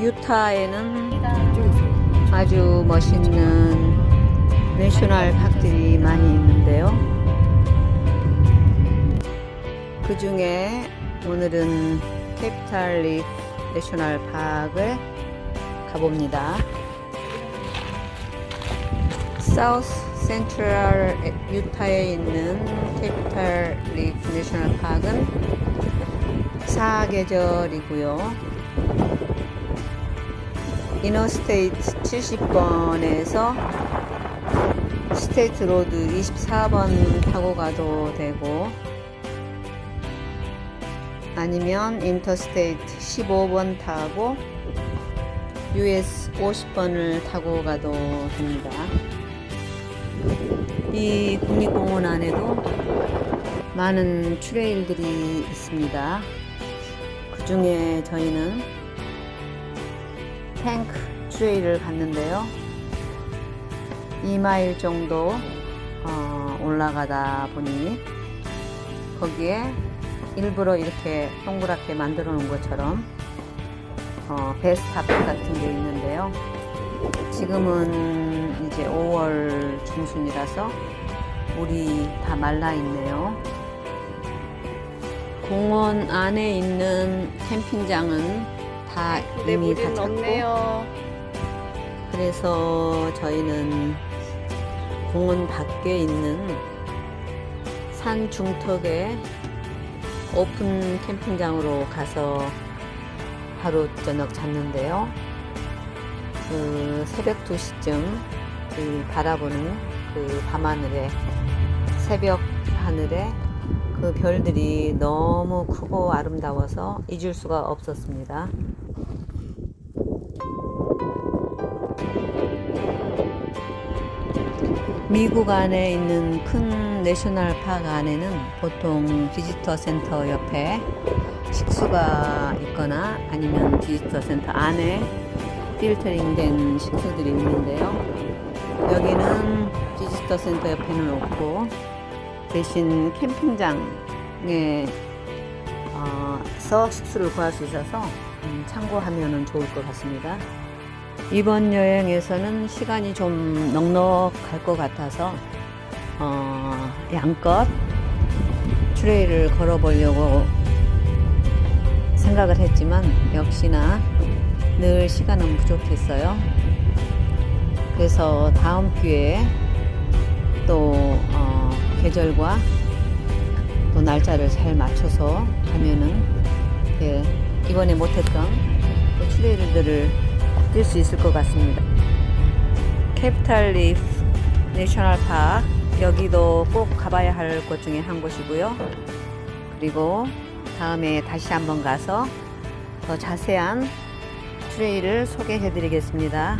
유타에는 아주 멋있는 내셔널 파크들이 많이 있는데요. 그 중에 오늘은 캐피탈 리프 내셔널 파크를 가봅니다. 사우스 센트럴 유타에 있는 캐피탈 리프 내셔널 파크는 사계절이고요. 이너스테이트 70번에서 스테이트 로드 24번 타고 가도 되고 아니면 인터스테이트 15번 타고 US 50번을 타고 가도 됩니다. 이 국립공원 안에도 많은 트레일들이 있습니다. 그 중에 저희는 탱크 트레일을 갔는데요. 2마일 정도 어, 올라가다 보니 거기에 일부러 이렇게 동그랗게 만들어 놓은 것처럼 어, 베스탑 같은 게 있는데요. 지금은 이제 5월 중순이라서 물이 다 말라 있네요. 공원 안에 있는 캠핑장은 다 근데 이미 물이 다 없네요. 그래서 저희는 공원 밖에 있는 산 중턱에 오픈 캠핑장으로 가서 하루 저녁 잤는데요. 그 새벽 2시쯤 그 바라보는 그 밤하늘에 새벽 하늘에 그 별들이 너무 크고 아름다워서 잊을 수가 없었습니다. 미국 안에 있는 큰 내셔널 파크 안에는 보통 비지터 센터 옆에 식수가 있거나 아니면 비지터 센터 안에 필터링 된 식수들이 있는데요. 여기는 비지터 센터 옆에는 없고 대신 캠핑장에 어, 서 식수를 구할 수 있어서 음, 참고하면 좋을 것 같습니다. 이번 여행에서는 시간이 좀 넉넉할 것 같아서 어, 양껏 트레일을 걸어보려고 생각을 했지만 역시나 늘 시간은 부족했어요. 그래서 다음 기회에 또 어, 계절과 또 날짜를 잘 맞춰서 가면은 예, 이번에 못했던 그 트레일들을 뛸 수 있을 것 같습니다. 캐피탈 리프 내셔널 파크 여기도 꼭 가봐야 할 곳 중에 한 곳이고요. 그리고 다음에 다시 한번 가서 더 자세한 트레일을 소개해 드리겠습니다.